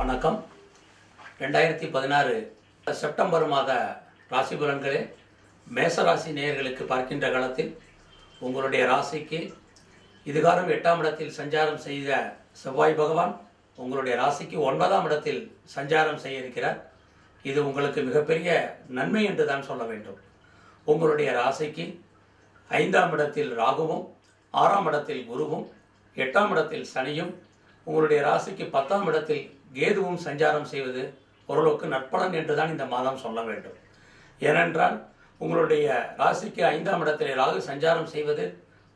வணக்கம். ரெண்டாயிரத்தி பதினாறு செப்டம்பர் மாத ராசி பலன்களே மேசராசி நேயர்களுக்கு பார்க்கின்ற காலத்தில் உங்களுடைய ராசிக்கு இதுகாரம் எட்டாம் இடத்தில் சஞ்சாரம் செய்த செவ்வாய் பகவான் உங்களுடைய ராசிக்கு ஒன்பதாம் இடத்தில் சஞ்சாரம் செய்ய இருக்கிறார். இது உங்களுக்கு மிகப்பெரிய நன்மை என்று தான் சொல்ல வேண்டும். உங்களுடைய ராசிக்கு ஐந்தாம் இடத்தில் ராகுவும் ஆறாம் இடத்தில் குருவும் எட்டாம் இடத்தில் சனியும் உங்களுடைய ராசிக்கு பத்தாம் இடத்தில் கேதுவும் சஞ்சாரம் செய்வது ஓரளவுக்கு நற்பலன் என்று தான் இந்த மாதம் சொல்ல வேண்டும். ஏனென்றால் உங்களுடைய ராசிக்கு ஐந்தாம் இடத்தில் ராகு சஞ்சாரம் செய்வது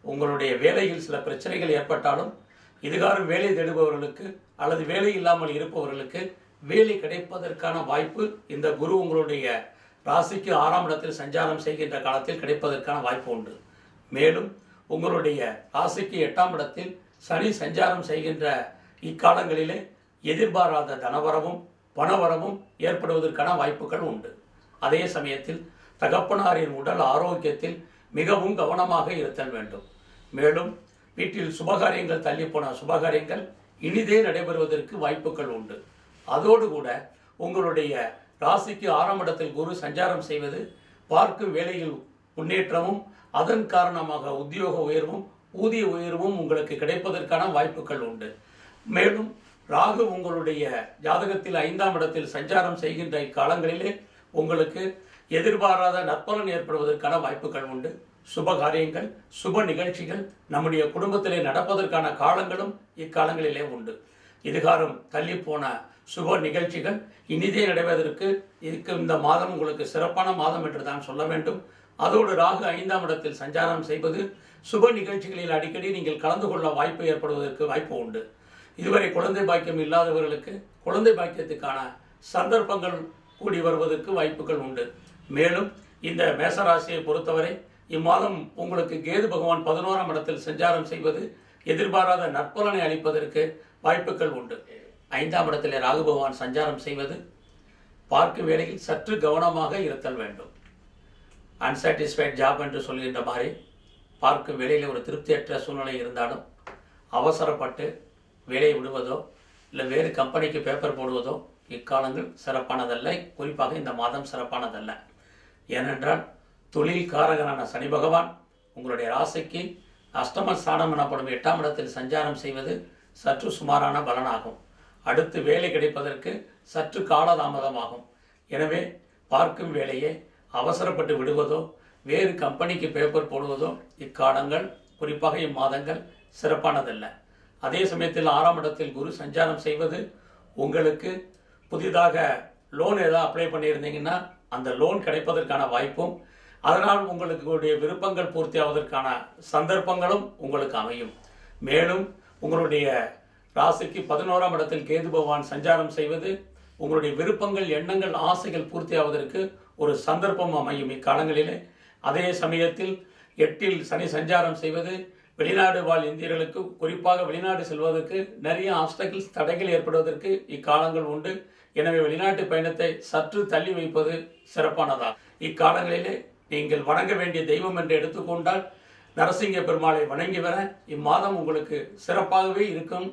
உங்களுடைய வேலையில் சில பிரச்சனைகள் ஏற்பட்டாலும் இதுகாரும் வேலை தேடுபவர்களுக்கு அல்லது வேலை இல்லாமல் இருப்பவர்களுக்கு வேலை கிடைப்பதற்கான வாய்ப்பு இந்த குரு உங்களுடைய ராசிக்கு ஆறாம் இடத்தில் சஞ்சாரம் செய்கின்ற காலத்தில் கிடைப்பதற்கான வாய்ப்பு உண்டு. மேலும் உங்களுடைய ராசிக்கு எட்டாம் இடத்தில் சனி சஞ்சாரம் செய்கின்ற இக்காலங்களிலே எதிர்பாராத தனவரவும் பணவரவும் ஏற்படுவதற்கான வாய்ப்புகள் உண்டு. அதே சமயத்தில் தகப்பனாரின் உடல் ஆரோக்கியத்தில் மிகவும் கவனமாக இருத்தல் வேண்டும். மேலும் வீட்டில் சுபகாரியங்கள் தள்ளிப்போன சுபகாரியங்கள் இனிதே நடைபெறுவதற்கு வாய்ப்புகள் உண்டு. அதோடு கூட உங்களுடைய ராசிக்கு ஆறாம் இடத்தில் குரு சஞ்சாரம் செய்வது பார்க்கும் வேலையில் முன்னேற்றமும் அதன் காரணமாக உத்தியோக உயர்வும் ஊதிய உயர்வும் உங்களுக்கு கிடைப்பதற்கான வாய்ப்புகள் உண்டு. மேலும் ராகு உங்களுடைய ஜாதகத்தில் ஐந்தாம் இடத்தில் சஞ்சாரம் செய்கின்ற இக்காலங்களிலே உங்களுக்கு எதிர்பாராத நற்பலன் ஏற்படுவதற்கான வாய்ப்புகள் உண்டு. சுப காரியங்கள் சுப நிகழ்ச்சிகள் நம்முடைய குடும்பத்திலே நடப்பதற்கான காலங்களும் இக்காலங்களிலே உண்டு. இதுகாரம் தள்ளிப்போன சுப நிகழ்ச்சிகள் இனிதே நடைவதற்கு இதுக்கு இந்த மாதம் உங்களுக்கு சிறப்பான மாதம் என்று தான் சொல்ல வேண்டும். அதோடு ராகு ஐந்தாம் இடத்தில் சஞ்சாரம் செய்வது சுப நிகழ்ச்சிகளில் அடிக்கடி நீங்கள் கலந்து கொள்ள வாய்ப்பு ஏற்படுவதற்கு வாய்ப்பு உண்டு. இதுவரை குழந்தை பாக்கியம் இல்லாதவர்களுக்கு குழந்தை பாக்கியத்துக்கான சந்தர்ப்பங்கள் கூடி வருவதற்கு வாய்ப்புகள் உண்டு. மேலும் இந்த மேசராசியை பொறுத்தவரை இம்மாதம் உங்களுக்கு கேது பகவான் பதினோராம் இடத்தில் சஞ்சாரம் செய்வது எதிர்பாராத நற்பலனை அளிப்பதற்கு வாய்ப்புகள் உண்டு. ஐந்தாம் இடத்தில் ராகு பகவான் சஞ்சாரம் செய்வது பார்க்கும் வேளையில் சற்று கவனமாக இருத்தல் வேண்டும். அன்சாட்டிஸ்ஃபைட் ஜாப் என்று சொல்கின்ற மாதிரி பார்க்கும் வேலையில் ஒரு திருப்தியற்ற சூழ்நிலை இருந்தாலும் அவசரப்பட்டு வேலையை விடுவதோ இல்லை வேறு கம்பெனிக்கு பேப்பர் போடுவதோ இக்காலங்கள் சிறப்பானதல்ல. குறிப்பாக இந்த மாதம் சிறப்பானதல்ல. ஏனென்றால் தொழில் காரகனான சனி பகவான் உங்களுடைய ராசிக்கு அஷ்டம ஸ்தானம் எனப்படும் எட்டாம் இடத்தில் சஞ்சாரம் செய்வது சற்று சுமாரான பலனாகும். அடுத்து வேலை கிடைப்பதற்கு சற்று காலதாமதமாகும். எனவே பார்க்கும் வேலையை அவசரப்பட்டு விடுவதோ வேறு கம்பெனிக்கு பேப்பர் போடுவதோ இக்காலங்கள் குறிப்பாக இம்மாதங்கள் சிறப்பானதல்ல. அதே சமயத்தில் ஆறாம் இடத்தில் குரு சஞ்சாரம் செய்வது உங்களுக்கு புதிதாக லோன் ஏதாவது அப்ளை பண்ணியிருந்தீங்கன்னா அந்த லோன் கிடைப்பதற்கான வாய்ப்பும் அதனால் உங்களுக்கு உடைய விருப்பங்கள் பூர்த்தி ஆவதற்கான சந்தர்ப்பங்களும் உங்களுக்கு அமையும். மேலும் உங்களுடைய ராசிக்கு பதினோராம் இடத்தில் கேது பகவான் சஞ்சாரம் செய்வது உங்களுடைய விருப்பங்கள் எண்ணங்கள் ஆசைகள் பூர்த்தி ஆவதற்கு ஒரு சந்தர்ப்பம் அமையும் இக்காலங்களிலே. அதே சமயத்தில் எட்டில் சனி சஞ்சாரம் செய்வது வெளிநாடு வாழ் இந்தியர்களுக்கு குறிப்பாக வெளிநாடு செல்வதற்கு நிறைய ஆப்ஸ்டக்கிள்ஸ் தடைகள் ஏற்படுவதற்கு இக்காலங்கள் உண்டு. எனவே வெளிநாட்டு பயணத்தை சற்று தள்ளி வைப்பது சிறப்பானதா? இக்காலங்களிலே நீங்கள் வணங்க வேண்டிய தெய்வம் என்று எடுத்துக்கொண்டால் நரசிங்க பெருமாளை வணங்கி வர இம்மாதம் உங்களுக்கு சிறப்பாகவே இருக்கும்.